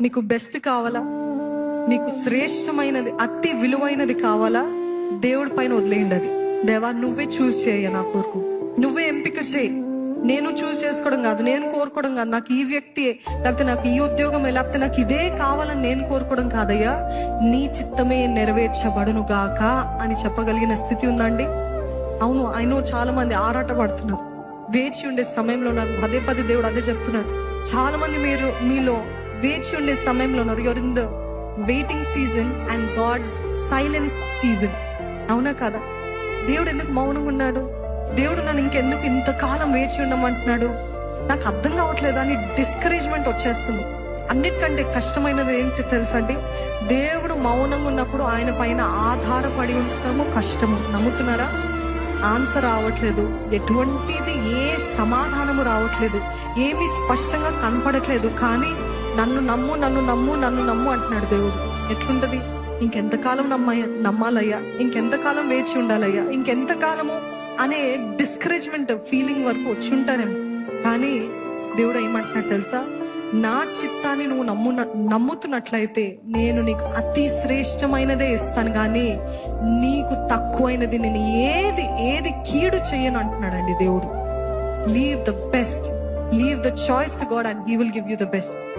మీకు బెస్ట్ కావాలా? మీకు శ్రేష్టమైనది అతి విలువైనది కావాలా? దేవుడి పైన వదిలేయండి అది దేవా నువ్వే చూస్ చేయ నా కోరుకు. నువ్వే ఎంపిక చేయి. నేను చూస్ చేసుకోవడం కాదు నేను కోరుకోవడం కాదు. నాకు ఈ వ్యక్తి లేకపోతే నాకు ఈ ఉద్యోగమే లేకపోతే నాకు ఇదే కావాలని నేను కోరుకోవడం కాదయ్యా. నీ చిత్తమే నెరవేర్చబడును గాక అని చెప్పగలిగిన స్థితి ఉందండి. అవును ఆయన చాలా మంది ఆరాట పడుతున్నారు వేచి ఉండే సమయంలో నాకు పదే పదే దేవుడు అదే చెప్తున్నాడు. చాలా మంది మీరు మీలో వేచి ఉండే సమయంలో ఉన్నారు your in the waiting season and God's silence season అవునా కదా? దేవుడు ఎందుకు మౌనంగా ఉన్నాడు? దేవుడు నన్ను ఇంకెందుకు ఇంతకాలం వేచి ఉండమంటున్నాడు? నాకు అర్థం కావట్లేదు? అని డిస్కరేజ్మెంట్ వచ్చేస్తుంది. అన్నిటికంటే కష్టమైనది ఏంటి తెలుసండి? దేవుడు మౌనంగా ఉన్నప్పుడు ఆయన పైన ఆధారపడి ఉండటము కష్టము. నమ్ముతున్నారా? ఆన్సర్ రావట్లేదు. ఎటువంటిది ఏ సమాధానము రావట్లేదు. ఏమీ స్పష్టంగా కనపడట్లేదు. కానీ నన్ను నమ్ము నన్ను నమ్ము నన్ను నమ్ము అంటున్నాడు దేవుడు. ఎట్లుంటది? ఇంకెంతకాలం నమ్మయ్య నమ్మాలయ్యా? ఇంకెంతకాలం వేచి ఉండాలయ్యా? ఇంకెంతకాలము అనే డిస్కరేజ్మెంట్ ఫీలింగ్ వరకు వచ్చి ఉంటారేమో కానీ దేవుడు ఏమంటున్నాడు తెలుసా? నా చిత్తాన్ని నువ్వు నమ్ము నమ్ముతున్నట్లయితే నేను నీకు అతి శ్రేష్టమైనదే ఇస్తాను. కానీ నీకు తక్కువైనది నేను ఏది ఏది కీడు చేయను అంటున్నాడండి దేవుడు. Leave the best leave the choice to God and he will give you the best